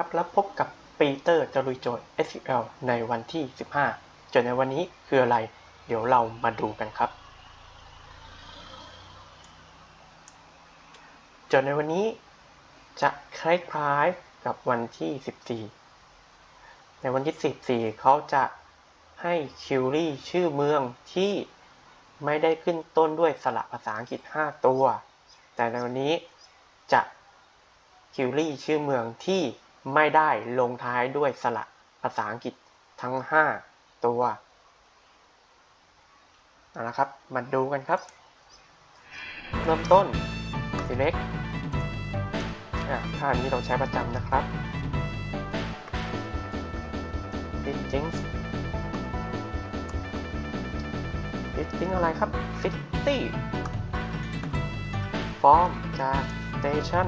ครับ แล้วพบกับปีเตอร์จะลุยโจทย์ SQL ในวันที่ 15 โจทย์ในวันนี้คืออะไร เดี๋ยวเรามาดูกันครับ โจทย์ในวันนี้จะคล้ายๆกับวันที่ 14 ในวันที่ 14 เขาจะให้คิวรี่ชื่อเมืองที่ไม่ได้ขึ้นต้นด้วยสระภาษาอังกฤษ 5 ตัว แต่ในวันนี้จะคิวรี่ชื่อเมืองที่ ไม่ได้ลงท้ายด้วยสระภาษาอังกฤษทั้ง 5 ตัวเอาละครับมาดูกันครับ เริ่มต้น select อะท่านี้เราใช้ประจำนะครับ listing listing อะไรครับ city form จาก station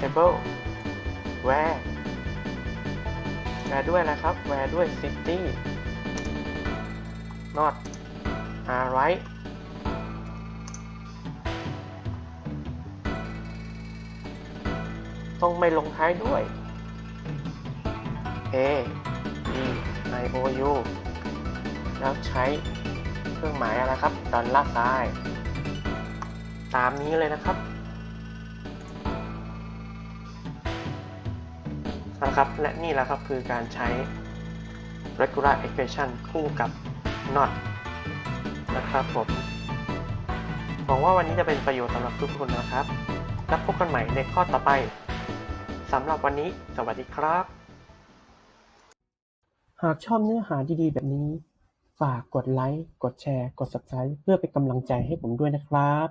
table where where ด้วยนะครับ where ด้วย city not alright ต้องไม่ลงท้ายด้วย A E I O U แล้วใช้เครื่องหมายอะไรครับดอลลาร์ไซน์ตามนี้เลยนะครับ นะครับ และนี่แหละครับคือการใช้ regular expression คู่กับ not นะครับผมหวังว่าวันนี้จะเป็นประโยชน์สำหรับทุกคนนะครับ แล้วพบกันใหม่ในข้อต่อไปสำหรับวันนี้ สวัสดีครับ หากชอบเนื้อหาดีๆ แบบนี้ ฝากกดไลค์ กดแชร์ กด subscribe เพื่อเป็นกำลังใจให้ผมด้วยนะครับ